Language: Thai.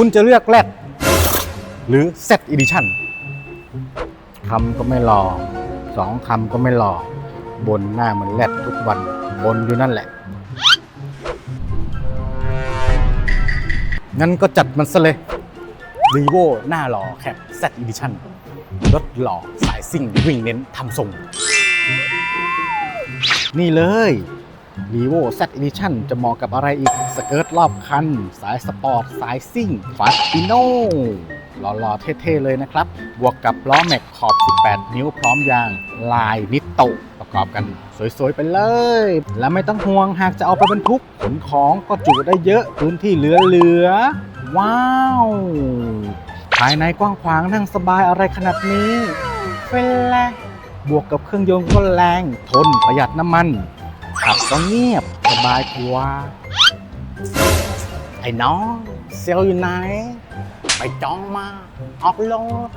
คุณจะเลือกแรดหรือ Z Edition คำก็ไม่รอสองคำก็ไม่รอบนหน้าเหมือนแรดทุกวันบนอยู่นั่นแหละ งั้นก็จัดมันซะเลย r ีโวหน้าหล่อแคป Z Edition รถหล่อสายซิ่งวิ่งเน้นทำทรง นี่เลย r ีโว Z Edition จะเหมาะกับอะไรอีก สเกิร์ตรอบคัน สายสปอร์ต สายซิ่งฟาติโนหล่อๆ เท่ ๆ เลยนะครับ บวกกับล้อแม็กขอบ 18 นิ้วพร้อมยาง ลายนิโตประกอบกันสวย ๆ ไปเลย และไม่ต้องห่วงหากจะเอาไปบรรทุกขนของก็จุได้เยอะพื้นที่เหลือๆ ว้าว ภายในกว้างขวางนั่งสบายอะไรขนาดนี้เป็นแลบวกกับเครื่องยนต์ก็แรง ทนประหยัดน้ำมัน ขับก็เงียบสบายกว่า ไอ้น้องเซลอยู่ไหน ไปจ้องมา ออกโลด